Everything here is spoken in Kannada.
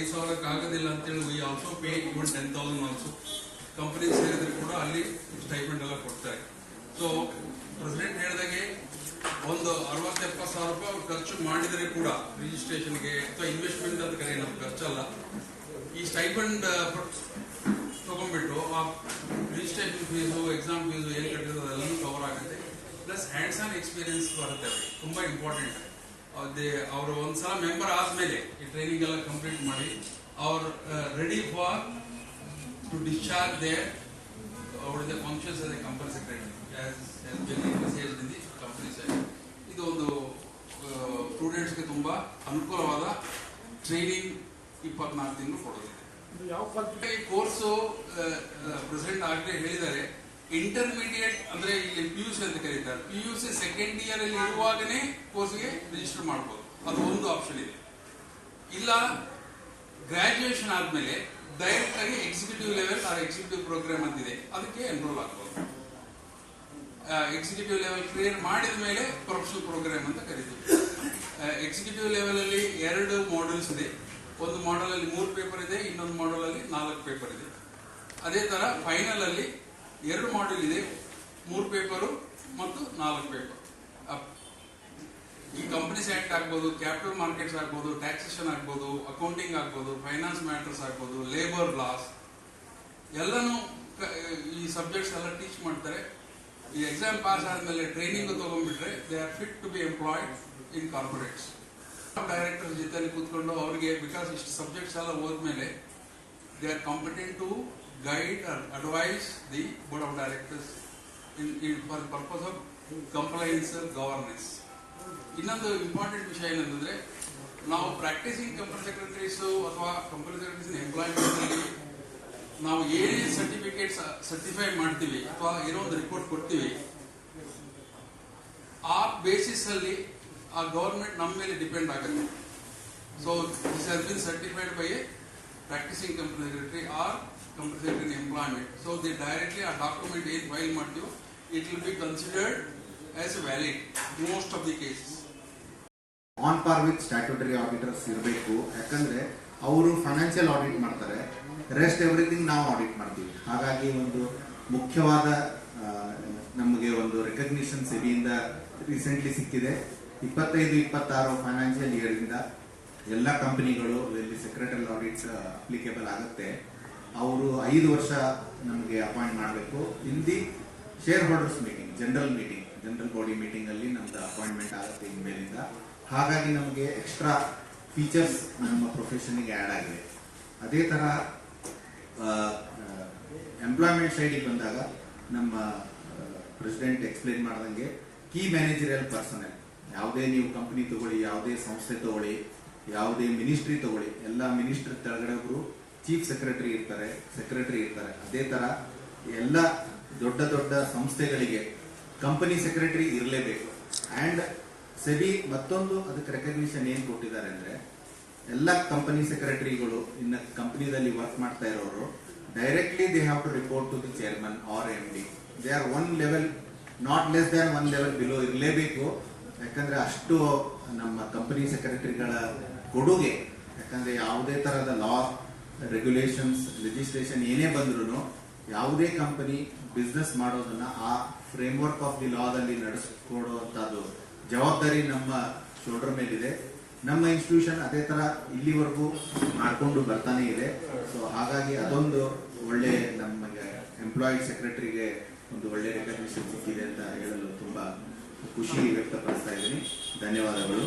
ಐದು ಸಾವಿರಕ್ಕೆ ಆಗೋದಿಲ್ಲ ಅಂತೇಳಿ we also pay even ten thousand also company ಸೇರಿದ್ರೆ ಕೂಡ ಅಲ್ಲಿ ಸ್ಟೈಫೆಂಡ್ ಎಲ್ಲ ಕೊಡ್ತಾರೆ. ಸೊ ಪ್ರೆಸಿಡೆಂಟ್ ಹೇಳಿದಾಗೆ ಒಂದು ಅರವತ್ತು ಎಪ್ಪತ್ತು ಸಾವಿರ ರೂಪಾಯಿ ಖರ್ಚು ಮಾಡಿದರೆ ಕೂಡ ರಿಜಿಸ್ಟ್ರೇಷನ್ಗೆ ಅಥವಾ ಇನ್ವೆಸ್ಟ್ಮೆಂಟ್ ಅಂತ ಕರೆ ನಮ್ಗೆ ಖರ್ಚಲ್ಲ. ಈ ಸ್ಟೈಫಂಡ್ ತಗೊಂಡ್ಬಿಟ್ಟು ಆ ರಿಜಿಸ್ಟ್ರೇಷನ್ ಫೀಸು ಎಕ್ಸಾಮ್ ಫೀಸು ಏನು ಕಟ್ಟಿರೋದು ಅದೆಲ್ಲ ಕವರ್ ಆಗುತ್ತೆ. ಪ್ಲಸ್ ಹ್ಯಾಂಡ್ಸ್ ಆನ್ ಎಕ್ಸ್ಪೀರಿಯನ್ಸ್ ಬರುತ್ತೆ ತುಂಬ ಇಂಪಾರ್ಟೆಂಟ್ ಅವರು ಒಂದ್ಸಲ ಮೆಂಬರ್ ಆದ್ಮೇಲೆ ಈ ಟ್ರೈನಿಂಗ್ ಎಲ್ಲ ಕಂಪ್ಲೀಟ್ ಮಾಡಿ ಅವ್ರ ready for to discharge their ಅವ್ರದ್ದೆ ಫಂಕ್ಷನ್ಸ್ ಅದೇ ಕಂಪನಿ ಸೆಕ್ರೆಟರಿ ಕಂಪನಿ ಇದು ಒಂದು ಸ್ಟೂಡೆಂಟ್ಸ್ಗೆ ತುಂಬ ಅನುಕೂಲವಾದ ಟ್ರೈನಿಂಗ್ ಇಪ್ಪತ್ನಾಲ್ಕು ತಿಂಗಳು ಕೊಡೋದಿದೆ ಯಾವ ಈ ಕೋರ್ಸು ಪ್ರೆಸೆಂಟ್ ಆಗಲೇ ಹೇಳಿದ್ದಾರೆ. ಇಂಟರ್ಮೀಡಿಯೇಟ್ ಅಂದ್ರೆ ಇಲ್ಲಿ ಪಿ ಯು ಸಿ ಅಂತ ಕರೀತಾರೆ. P U C second year ಅಲ್ಲಿ ಇರುವಾಗನೇ ಕೋರ್ಸ್ಗೆ ರಿಜಿಸ್ಟರ್ ಮಾಡಬಹುದು ಅದು ಒಂದು ಆಪ್ಷನ್ ಇದೆ. ಇಲ್ಲ ಗ್ರಾಜುಯೇಷನ್ ಆದ್ಮೇಲೆ ಡೈರೆಕ್ಟ್ ಆಗಿ executive level or executive program ಅಂತಿದೆ ಅದಕ್ಕೆ ಎನ್ರೋಲ್ ಆಗ್ಬೋದು. ಎಕ್ಸಿಕ್ಯೂಟಿವ್ ಲೆವೆಲ್ ಕ್ಲಿಯರ್ ಮಾಡಿದ ಮೇಲೆ ಪ್ರೊಫೆಷನಲ್ ಪ್ರೋಗ್ರಾಮ್ ಅಂತ ಕರೀತೀವಿ. ಎಕ್ಸಿಕ್ಯೂಟಿವ್ ಲೆವೆಲ್ ಅಲ್ಲಿ ಎರಡು ಮಾಡ್ಯೂಲ್ಸ್ ಇದೆ. ಒಂದು ಮಾಡಲ್ ಅಲ್ಲಿ ಮೂರು ಪೇಪರ್ ಇದೆ, ಇನ್ನೊಂದು ಮಾಡಲ್ ಅಲ್ಲಿ ನಾಲ್ಕು ಪೇಪರ್ ಇದೆ. ಅದೇ ತರ ಫೈನಲ್ ಅಲ್ಲಿ ಎರಡು ಮಾಡ್ಯೂಲ್ ಇದೆ. ಮೂರು ಪೇಪರು ಮತ್ತು ನಾಲ್ಕು ಪೇಪರ್ ಈ ಕಂಪನೀಸ್ ಆಕ್ಟ್ ಆಗ್ಬೋದು ಕ್ಯಾಪಿಟಲ್ ಮಾರ್ಕೆಟ್ಸ್ ಆಗ್ಬೋದು ಟ್ಯಾಕ್ಸೇಷನ್ ಆಗ್ಬೋದು ಅಕೌಂಟಿಂಗ್ ಆಗ್ಬೋದು ಫೈನಾನ್ಸ್ ಮ್ಯಾಟರ್ಸ್ ಆಗ್ಬೋದು ಲೇಬರ್ ಲಾಸ್ ಎಲ್ಲನೂ ಈ ಸಬ್ಜೆಕ್ಟ್ಸ್ ಎಲ್ಲ ಟೀಚ್ ಮಾಡ್ತಾರೆ. ಈ ಎಕ್ಸಾಮ್ ಪಾಸ್ ಆದಮೇಲೆ training ತಗೊಂಡ್ಬಿಟ್ರೆ they are fit to be employed in corporates director ಜೊತೆ ಕೂತ್ಕೊಂಡು ಅವರಿಗೆ ಬಿಕಾಸ್ ಇಷ್ಟು ಸಬ್ಜೆಕ್ಟ್ಸ್ ಎಲ್ಲ ಹೋದ್ಮೇಲೆ they are competent to guide or advise the board of in in for purpose of compliance governance. ಇನ್ನೊಂದು ಇಂಪಾರ್ಟೆಂಟ್ ವಿಷಯ ಏನಂತಂದ್ರೆ, ನಾವು ಪ್ರಾಕ್ಟೀಸಿಂಗ್ ಕಂಪನಿ ಸೆಕ್ರೆಟರೀಸ್ ಅಥವಾ ಕಂಪನಿ ಸೆಕ್ರೆಟರೀಸ್ ಎಂಪ್ಲಾಯ್ಮೆಂಟ್ ಅಲ್ಲಿ ನಾವು ಏನೇ ಸರ್ಟಿಫಿಕೇಟ್ ಸರ್ಟಿಫೈ ಮಾಡ್ತೀವಿ ಅಥವಾ ಏನೋ ಒಂದು ರಿಪೋರ್ಟ್ ಕೊಡ್ತೀವಿ, ಆ ಬೇಸಿಸ್ ಅಲ್ಲಿ ಆ ಗೌರ್ಮೆಂಟ್ ನಮ್ಮ ಮೇಲೆ ಡಿಪೆಂಡ್ ಆಗುತ್ತೆ so this has been certified by a practising company secretary or company secretary employment so the directly ಆ ಡಾಕ್ಯುಮೆಂಟ್ ಏನ್ ಫೈಲ್ ಮಾಡ್ತೀವೋ it will be considered as valid most of the cases on par with statutory auditors ಇರಬೇಕು, ಯಾಕಂದ್ರೆ ಅವರು ಫೈನಾನ್ಷಿಯಲ್ ಆಡಿಟ್ ಮಾಡ್ತಾರೆ ರೆಸ್ಟ್ ಎವ್ರಿಥಿಂಗ್ ನಾವು ಆಡಿಟ್ ಮಾಡ್ತೀವಿ. ಹಾಗಾಗಿ ಒಂದು ಮುಖ್ಯವಾದ ನಮಗೆ ಒಂದು ರೆಕಗ್ನಿಷನ್ ಸೆಬಿಯಿಂದ ರೀಸೆಂಟ್ಲಿ ಸಿಕ್ಕಿದೆ. ಇಪ್ಪತ್ತೈದು, ಇಪ್ಪತ್ತಾರು ಫೈನಾನ್ಷಿಯಲ್ ಇಯರಿಂದ ಎಲ್ಲ ಕಂಪನಿಗಳು ಇಲ್ಲಿ ಸೆಕ್ರೆಟರಿ ಆಡಿಟ್ಸ್ ಅಪ್ಲಿಕೇಬಲ್ ಆಗುತ್ತೆ. ಅವರು ಐದು ವರ್ಷ ನಮಗೆ ಅಪಾಯಿಂಟ್ ಮಾಡಬೇಕು. ಇಲ್ಲಿ shareholders meeting general meeting general body meeting ಅಲ್ಲಿ ನಮ್ದು ಅಪಾಯಿಂಟ್ಮೆಂಟ್ ಆಗುತ್ತೆ ಇನ್ಮೇಲಿಂದ. ಹಾಗಾಗಿ ನಮಗೆ ಎಕ್ಸ್ಟ್ರಾ ಫೀಚರ್ಸ್ ನಮ್ಮ ಪ್ರೊಫೆಷನ್ಗೆ ಆ್ಯಡ್ ಆಗಿದೆ. ಅದೇ ಥರ ಎಂಪ್ಲಾಯ್ಮೆಂಟ್ ಸೈಡಿಗೆ ಬಂದಾಗ ನಮ್ಮ ಪ್ರೆಸಿಡೆಂಟ್ ಎಕ್ಸ್ಪ್ಲೇನ್ ಮಾಡ್ದಂಗೆ ಕೀ ಮ್ಯಾನೇಜರಿಯಲ್ ಪರ್ಸನಲ್ ಯಾವುದೇ ನೀವು ಕಂಪ್ನಿ ತಗೊಳ್ಳಿ, ಯಾವುದೇ ಸಂಸ್ಥೆ ತಗೊಳ್ಳಿ, ಯಾವುದೇ ಮಿನಿಸ್ಟ್ರಿ ತಗೊಳ್ಳಿ, ಎಲ್ಲ ಮಿನಿಸ್ಟ್ರಿ ಒಬ್ರು ಚೀಫ್ ಸೆಕ್ರೆಟರಿ ಇರ್ತಾರೆ ಸೆಕ್ರೆಟರಿ ಇರ್ತಾರೆ. ಅದೇ ತರ ಎಲ್ಲ ದೊಡ್ಡ ದೊಡ್ಡ ಸಂಸ್ಥೆಗಳಿಗೆ ಕಂಪನಿ ಸೆಕ್ರೆಟರಿ ಇರಲೇಬೇಕು. ಅಂಡ್ ಸೆಬಿ ಮತ್ತೊಂದು ಅದಕ್ಕೆ ರೆಕಗ್ನಿಷನ್ ಏನು ಕೊಟ್ಟಿದ್ದಾರೆ ಅಂದ್ರೆ, ಎಲ್ಲ ಕಂಪನಿ ಸೆಕ್ರೆಟರಿಗಳು ಇನ್ನು ಕಂಪನಿದಲ್ಲಿ ವರ್ಕ್ ಮಾಡ್ತಾ ಇರೋರು directly they have to report to the chairman or M D they are one level not less than one level below ಇರಲೇಬೇಕು. ಯಾಕಂದ್ರೆ ಅಷ್ಟು ನಮ್ಮ ಕಂಪನಿ ಸೆಕ್ರೆಟರಿಗಳ ಕೊಡುಗೆ, ಯಾಕಂದ್ರೆ ಯಾವುದೇ ಥರದ ಲಾ ರೆಗ್ಯುಲೇಷನ್ಸ್ ಲೆಜಿಸ್ಲೇಷನ್ ಏನೇ ಬಂದ್ರು ಯಾವುದೇ ಕಂಪನಿ ಬಿಸ್ನೆಸ್ ಮಾಡೋದನ್ನ ಆ ಫ್ರೇಮ್ವರ್ಕ್ ಆಫ್ ದಿ ಲಾದಲ್ಲಿ ನಡೆಸ್ಕೊಡುವಂತದ್ದು ಜವಾಬ್ದಾರಿ ನಮ್ಮ ಶೋಲ್ಡರ್ ಮೇಲಿದೆ. ನಮ್ಮ ಇನ್ಸ್ಟಿಟ್ಯೂಷನ್ ಅದೇ ತರ ಇಲ್ಲಿವರೆಗೂ ಮಾಡಿಕೊಂಡು ಬರ್ತಾನೆ ಇದೆ. ಸೊ ಹಾಗಾಗಿ ಅದೊಂದು ಒಳ್ಳೆ ನಮಗೆ ಎಂಪ್ಲಾಯ್ ಸೆಕ್ರೆಟರಿಗೆ ಒಂದು ಒಳ್ಳೆ ರೆಕಗ್ನಿಷನ್ ಸಿಕ್ಕಿದೆ ಅಂತ ಹೇಳಲು ತುಂಬಾ ಖುಷಿ ವ್ಯಕ್ತಪಡಿಸ್ತಾ ಇದ್ದೀನಿ. ಧನ್ಯವಾದಗಳು.